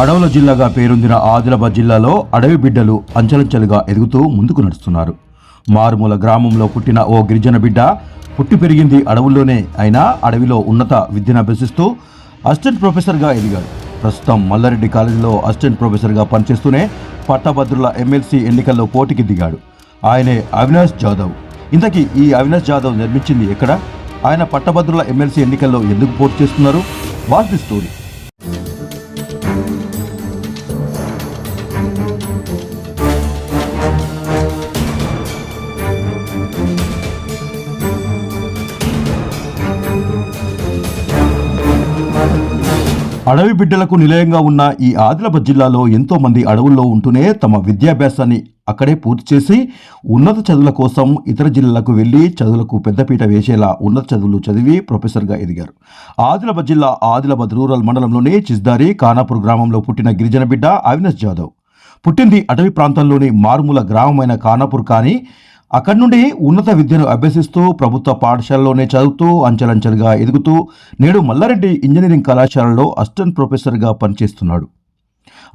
అడవుల జిల్లాగా పేరొందిన ఆదిలాబాద్ జిల్లాలో అడవి బిడ్డలు అంచలంచెలుగా ఎదుగుతూ ముందుకు నడుస్తున్నారు. మారుమూల గ్రామంలో పుట్టిన ఓ గిరిజన బిడ్డ పుట్టి పెరిగింది అడవుల్లోనే. అయినా అడవిలో ఉన్నత విద్యను అభ్యసిస్తూ అసిస్టెంట్ ప్రొఫెసర్గా ఎదిగాడు. ప్రస్తుతం మల్లారెడ్డి కాలేజీలో అసిస్టెంట్ ప్రొఫెసర్గా పనిచేస్తూనే పట్టభద్రుల ఎమ్మెల్సీ ఎన్నికల్లో పోటీకి దిగాడు. ఆయనే అవినాష్ జాదవ్. ఇంతకీ ఈ అవినాష్ జాదవ్ నిర్మించింది ఎక్కడ? ఆయన పట్టభద్రుల ఎమ్మెల్సీ ఎన్నికల్లో ఎందుకు పోటీ చేస్తున్నారు? What the story. అడవి బిడ్డలకు నిలయంగా ఉన్న ఈ ఆదిలాబాద్ జిల్లాలో ఎంతోమంది అడవుల్లో ఉంటూనే తమ విద్యాభ్యాసాన్ని అక్కడే పూర్తి చేసి ఉన్నత చదువుల కోసం ఇతర జిల్లాలకు వెళ్ళి చదువులకు పెద్దపీట వేసేలా ఉన్నత చదువులు చదివి ప్రొఫెసర్గా ఎదిగారు. ఆదిలాబాద్ జిల్లా ఆదిలాబాద్ రూరల్ మండలంలోని చిస్దారి కానాపూర్ గ్రామంలో పుట్టిన గిరిజన బిడ్డ అవినాష్ జాదవ్. పుట్టింది అటవీ ప్రాంతంలోని మారుమూల గ్రామమైన కానాపూర్ కానీ అక్కడి నుండి ఉన్నత విద్యను అభ్యసిస్తూ ప్రభుత్వ పాఠశాలలోనే చదువుతూ అంచెలంచెలుగా ఎదుగుతూ నేడు మల్లారెడ్డి ఇంజనీరింగ్ కళాశాలలో అసిస్టెంట్ ప్రొఫెసర్గా పనిచేస్తున్నాడు.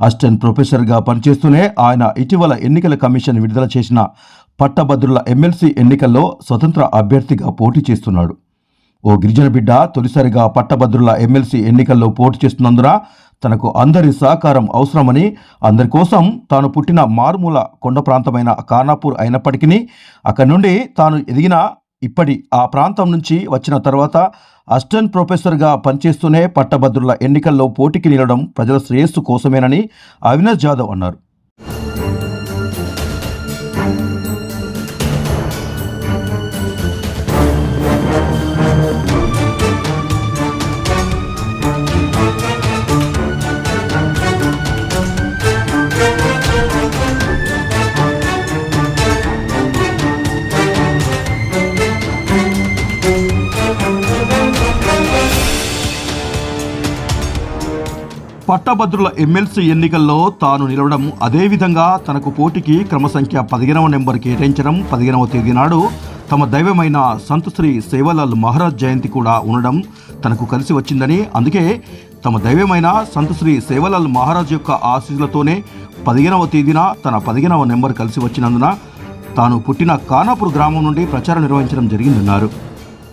అసిస్టెంట్ ప్రొఫెసర్గా పనిచేస్తూనే ఆయన ఇటీవల ఎన్నికల కమిషన్ విడుదల చేసిన పట్టభద్రుల ఎమ్మెల్సీ ఎన్నికల్లో స్వతంత్ర అభ్యర్థిగా పోటీ చేస్తున్నాడు. ఓ గిరిజన బిడ్డ తొలిసారిగా పట్టభద్రుల ఎమ్మెల్సీ ఎన్నికల్లో పోటీ చేస్తున్నందున తనకు అందరి సహకారం అవసరమని అందరి కోసం తాను పుట్టిన మారుమూల కొండ ప్రాంతమైన కానాపూర్ అయినప్పటికీ అక్కడి నుండి తాను ఎదిగిన ఇప్పటి ఆ ప్రాంతం నుంచి వచ్చిన తర్వాత అసిస్టెంట్ ప్రొఫెసర్గా పనిచేస్తూనే పట్టభద్రుల ఎన్నికల్లో పోటీకి నిలవడం ప్రజల శ్రేయస్సు కోసమేనని అవినాష్ జాదవ్ అన్నారు. పట్టభద్రుల ఎమ్మెల్సీ ఎన్నికల్లో తాను నిలవడం అదేవిధంగా తనకు పోటీకి క్రమసంఖ్య పదిహేనవ నెంబర్ కేటాయించడం పదిహేనవ తేదీ నాడు తమ దైవమైన సంత్ శ్రీ సేవలాల్ మహారాజ్ జయంతి కూడా ఉండడం తనకు కలిసి వచ్చిందని అందుకే తమ దైవమైన సంత్ శ్రీ సేవలాల్ మహారాజ్ యొక్క ఆశీస్సులతోనే పదిహేనవ తేదీన తన పదిహేనవ నెంబర్ కలిసి వచ్చినందున తాను పుట్టిన కానాపూర్ గ్రామం నుండి ప్రచారం నిర్వహించడం జరిగిందన్నారు.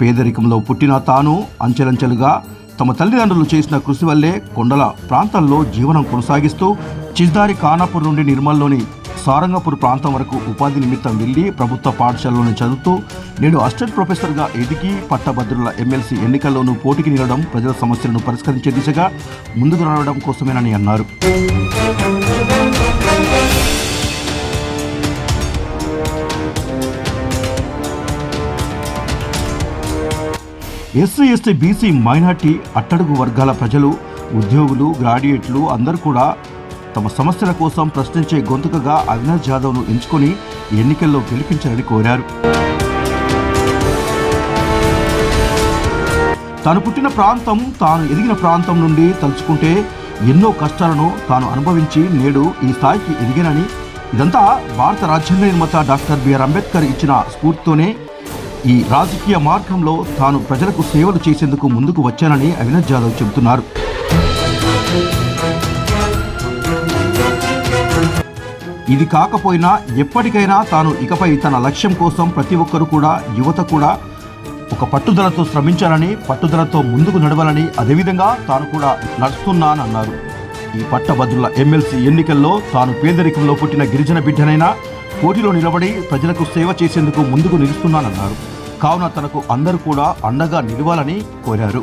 పేదరికంలో పుట్టిన తాను అంచెలంచెలుగా తమ తల్లిదండ్రులు చేసిన కృషి వల్లే కొండల ప్రాంతంలో జీవనం కొనసాగిస్తూ చిజ్దారి ఖానాపూర్ నుండి నిర్మల్లోని సారంగపూర్ ప్రాంతం వరకు ఉపాధి నిమిత్తం వెళ్ళి ప్రభుత్వ పాఠశాలలోనే చదువుతూ నేడు అసిస్టెంట్ ప్రొఫెసర్గా ఎదిగి పట్టభద్రుల ఎమ్మెల్సీ ఎన్నికల్లోనూ పోటీకి నిలడం ప్రజల సమస్యలను పరిష్కరించే దిశగా ముందుకు రావడం కోసమేనని అన్నారు. ఎస్సీ ఎస్టీ బీసీ మైనార్టీ అట్టడుగు వర్గాల ప్రజలు ఉద్యోగులు గ్రాడ్యుయేట్లు అందరూ కూడా తమ సమస్యల కోసం ప్రశ్నించే గొంతుకగా అవినాష్ జాదవ్ను ఎంచుకొని ఎన్నికల్లో గెలిపించాలని కోరారు. తాను పుట్టిన ప్రాంతం తాను ఎదిగిన ప్రాంతం నుండి తలుచుకుంటే ఎన్నో కష్టాలను తాను అనుభవించి నేడు ఈ స్థాయికి ఎదిగానని ఇదంతా భారత రాజ్యాంగ నిర్మాత డాక్టర్ బిఆర్ అంబేద్కర్ ఇచ్చిన స్ఫూర్తితోనే ఈ రాజకీయ మార్గంలో తాను ప్రజలకు సేవలు చేసేందుకు ముందుకు వచ్చానని అవినాష్ జాదవ్ చెబుతున్నారు. ఇది కాకపోయినా ఎప్పటికైనా తాను ఇకపై తన లక్ష్యం కోసం ప్రతి ఒక్కరు కూడా యువత కూడా ఒక పట్టుదలతో శ్రమించాలని పట్టుదలతో ముందుకు నడవాలని అదేవిధంగా తాను కూడా నడుస్తున్నానన్నారు. ఈ పట్టభద్రుల ఎమ్మెల్సీ ఎన్నికల్లో తాను పేదరికంలో పుట్టిన గిరిజన బిడ్డనైనా పోటీలో నిలబడి ప్రజలకు సేవ చేసేందుకు ముందుకు నిలుస్తున్నానన్నారు. కావున తనకు అందరూ కూడా అండగా నిలవాలని కోరారు.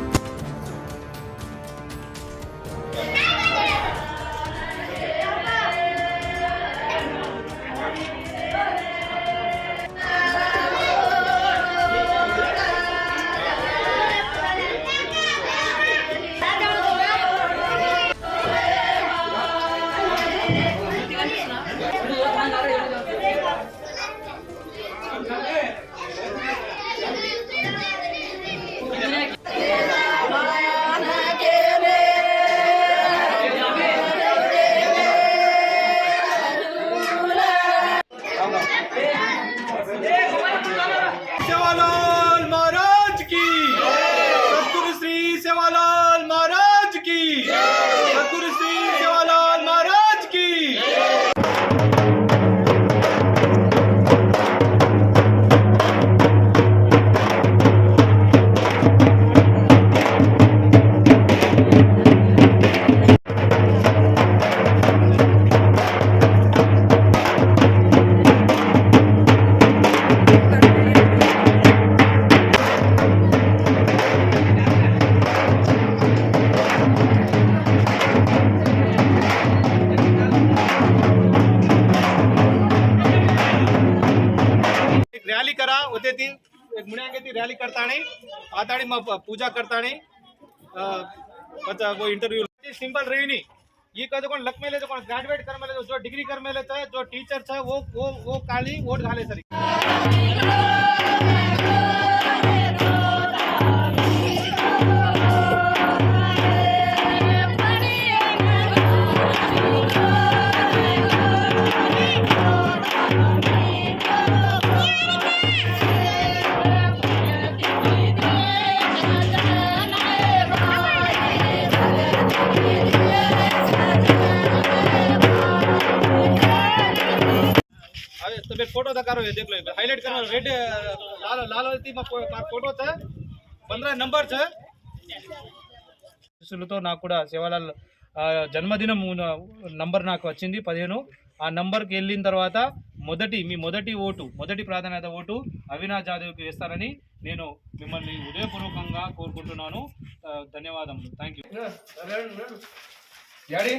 पूजा करतानी मतलब वो इंटरव्यू सिंपल रही नहीं। ये कदो कोण लक मेले कोण ग्रेजुएट कर मेले जो डिग्री कर मेले है जो टीचर है वो वो वो काली वोट घाले सरी। तुम्हें फोटो दिखा रहे हो देख लो हाईलाइट करो रेड लाल लाल वाली మా ఫో- మా ఫోటో था पंद्रह नंबर था శిష్యులతో నాకు కూడా శివలాల్ ఆ, జన్మదినం ఉన్న- నంబర్ నాకు వచ్చింది పదిహేను ఆ నంబర్కి వెళ్ళిన తర్వాత మొదటి మీ మొదటి ఓటు మొదటి ప్రాధాన్యత ఓటు అవినాష్ జాదవ్కి వేస్తారని నేను మిమ్మల్ని ఉదయపూర్వకంగా కోరుకుంటున్నాను ఆ, ధన్యవాదములు thank you daddy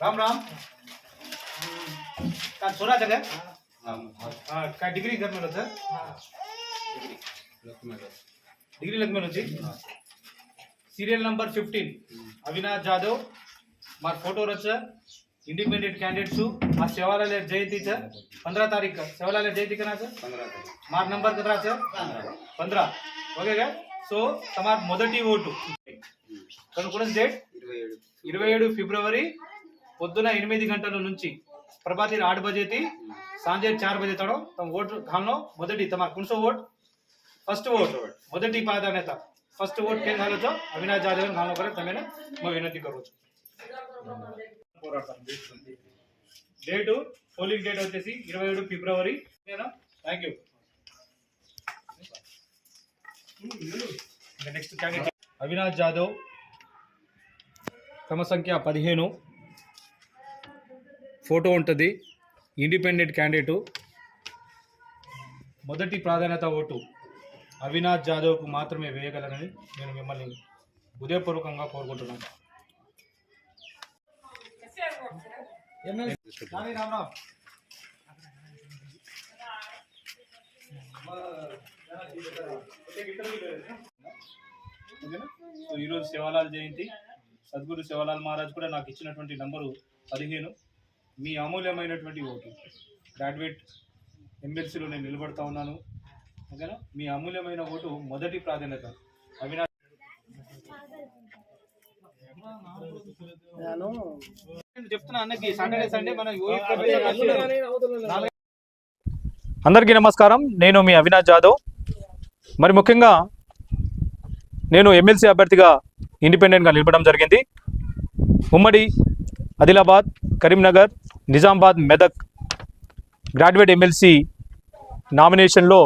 Ram Ram का छोरा जगह हाँ का डिग्री घर में सर डिग्री लग में వచ్చి serial number fifteen Avinash Jadhav మా ఫోటో రచ इंडिपेंडेंट कैंडिडेट्स आ सेवालाल जयंती छ पंद्रह तारीख का सेवालाल जयंती कना छ मार नंबर कतरा छ पंद्रह ఓకే గా సో తమార్ మొదటి ఓటు కనుక్కున్న డేట్ ఇరవై ఏడు ఫిబ్రవరి పొద్దున ఎనిమిది గంటల నుంచి ప్రభాతి आठ बजे सांजे चार बजे तड़ो तुम वोट घाम लो मोदी तुम्हारा कुंसो वोट फ़र्स्ट वोट मोदी पायदा नेता फ़र्स्ट वोट के घालो छो अविनाश जाधव ने घालो करे तमे ने म विनती करू छु डेट पोलिंग डेट వచ్చేసి 27 फेब्रुवारी నేనా thank you next candidate Avinash Jadhav క్రమ సంఖ్య 15 ఫోటో ఉంటది ఇండిపెండెంట్ క్యాండిడేటు. మొదటి ప్రాధాన్యత ఓటు అవినాష్ జాదవ్కు మాత్రమే వేయగలనని నేను మిమ్మల్ని హృదయపూర్వకంగా కోరుకుంటున్నాను. ఈరోజు శివలాల్ జయంతి. సద్గురు శివలాల్ మహారాజ్ కూడా నాకు ఇచ్చినటువంటి నంబరు పదిహేను. మీ అమూల్యమైనటువంటి ఓటు. గ్రాడ్యుయేట్ ఎమ్మెల్సీలో నేను నిలబడతా ఉన్నాను. ఓకేనా? మీ అమూల్యమైన ఓటు మొదటి ప్రాధాన్యత. అవినాష్ నేను చెప్తున్నా అన్నకి సాటర్డే సండే మన అందరికీ నమస్కారం. నేను మీ అవినాష్ జాదవ్. మరి ముఖ్యంగా నేను ఎమ్మెల్సీ అభ్యర్థిగా ఇండిపెండెంట్గా నిలబడడం జరిగింది. ఉమ్మడి ఆదిలాబాద్ కరీంనగర్ నిజామాబాద్ మెదక్ గ్రాడ్యుయేట్ ఎమ్మెల్సీ నామినేషన్లో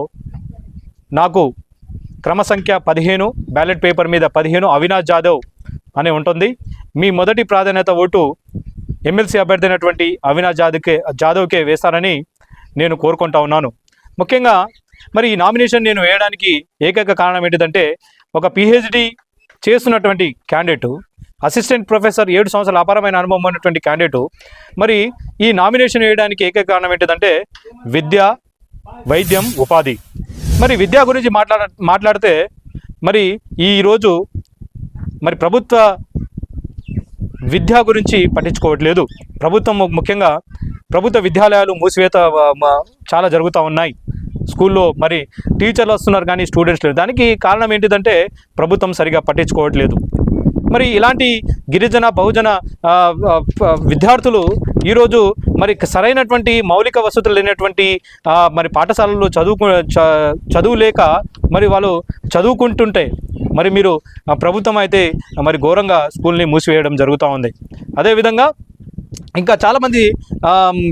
నాకు క్రమ సంఖ్య పదిహేను బ్యాలెట్ పేపర్ మీద పదిహేను అవినాష్ జాదవ్ అని ఉంటుంది. మీ మొదటి ప్రాధాన్యత ఓటు ఎమ్మెల్సీ అభ్యర్థి అయినటువంటి అవినాష్ జాదవ్కే జాదవ్కే వేస్తారని నేను కోరుకుంటా ఉన్నాను. ముఖ్యంగా మరి ఈ నామినేషన్ నేను వేయడానికి ఏకైక కారణం ఏంటిదంటే ఒక పిహెచ్డి చేస్తున్నటువంటి క్యాండిడేటు అసిస్టెంట్ ప్రొఫెసర్ ఏడు సంవత్సరాల అపారమైన అనుభవం ఉన్నటువంటి క్యాండిడేటు. మరి ఈ నామినేషన్ వేయడానికి ఏకైక కారణం ఏంటిదంటే విద్య వైద్యం ఉపాధి. మరి విద్య గురించి మాట్లాడ మాట్లాడితే మరి ఈరోజు మరి ప్రభుత్వ విద్య గురించి పట్టించుకోవట్లేదు. ప్రభుత్వం ముఖ్యంగా ప్రభుత్వ విద్యాలయాలు మూసివేత చాలా జరుగుతూ ఉన్నాయి. స్కూల్లో మరి టీచర్లు వస్తున్నారు కానీ స్టూడెంట్స్ లేరు. దానికి కారణం ఏంటిదంటే ప్రభుత్వం సరిగా పట్టించుకోవట్లేదు. మరి ఇలాంటి గిరిజన బహుజన విద్యార్థులు ఈరోజు మరి సరైనటువంటి మౌలిక వసతులు లేనటువంటి మరి పాఠశాలల్లో చదువుకు చ- చదువు లేక మరి వాళ్ళు చదువుకుంటుంటే మరి మీరు ప్రభుత్వం అయితే మరి ఘోరంగా స్కూల్ని మూసివేయడం జరుగుతూ ఉంది. అదేవిధంగా ఇంకా చాలామంది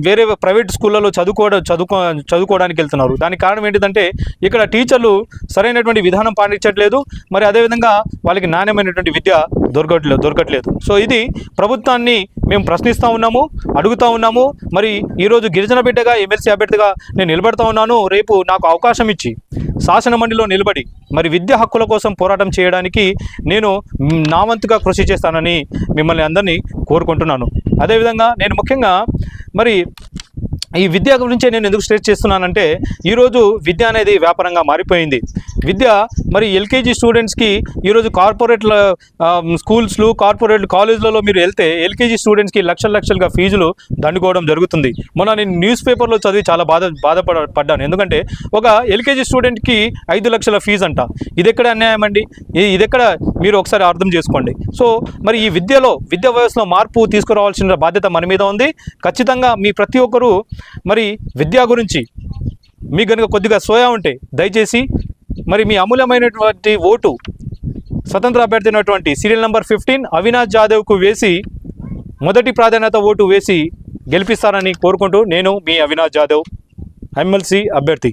వేరే ప్రైవేట్ స్కూళ్ళలో చదువుకోవడం చదువుకో చదువుకోవడానికి వెళ్తున్నారు. దానికి కారణం ఏంటిదంటే ఇక్కడ టీచర్లు సరైనటువంటి విధానం పాటించట్లేదు. మరి అదేవిధంగా వాళ్ళకి నాణ్యమైనటువంటి విద్య దొరకట్లేదు దొరకట్లేదు. సో ఇది ప్రభుత్వాన్ని మేము ప్రశ్నిస్తూ ఉన్నాము అడుగుతూ ఉన్నాము. మరి ఈరోజు గిరిజన బిడ్డగా ఎమ్మెల్సీ అభ్యర్థిగా నేను నిలబడతా ఉన్నాను. రేపు నాకు అవకాశం ఇచ్చి శాసన మండలిలో నిలబడి మరి విద్యా హక్కుల కోసం పోరాటం చేయడానికి నేను నా వంతుగా కృషి చేస్తానని మిమ్మల్ని అందరినీ కోరుకుంటున్నాను. అదేవిధంగా నేను ముఖ్యంగా మరి ఈ విద్య గురించే నేను ఎందుకు స్ట్రేట్ చేస్తున్నానంటే ఈరోజు విద్య అనేది వ్యాపారంగా మారిపోయింది. విద్య మరి ఎల్కేజీ స్టూడెంట్స్కి ఈరోజు కార్పొరేట్ స్కూల్స్లు కార్పొరేట్ కాలేజ్లలో మీరు వెళ్తే ఎల్కేజీ స్టూడెంట్స్కి లక్షల లక్షలుగా ఫీజులు దండుకోవడం జరుగుతుంది. మొన్న నేను న్యూస్ పేపర్లో చదివి చాలా బాధ బాధపడ పడ్డాను. ఎందుకంటే ఒక ఎల్కేజీ స్టూడెంట్కి ఐదు లక్షల ఫీజు అంట. ఇది ఎక్కడ అన్యాయం అండి? ఇదెక్కడ మీరు ఒకసారి అర్థం చేసుకోండి. సో మరి ఈ విద్యలో విద్యా వ్యవస్థలో మార్పు తీసుకురావాల్సిన బాధ్యత మన మీద ఉంది. ఖచ్చితంగా మీ ప్రతి ఒక్కరూ మరి విద్య గురించి మీకు కనుక కొద్దిగా సోయా ఉంటే దయచేసి మరి మీ అమూల్యమైనటువంటి ఓటు స్వతంత్ర అభ్యర్థి అయినటువంటి సీరియల్ నెంబర్ ఫిఫ్టీన్ అవినాష్ జాదవ్కు వేసి మొదటి ప్రాధాన్యత ఓటు వేసి గెలిపిస్తారని కోరుకుంటూ నేను మీ అవినాష్ జాదవ్ ఎమ్మెల్సీ అభ్యర్థి.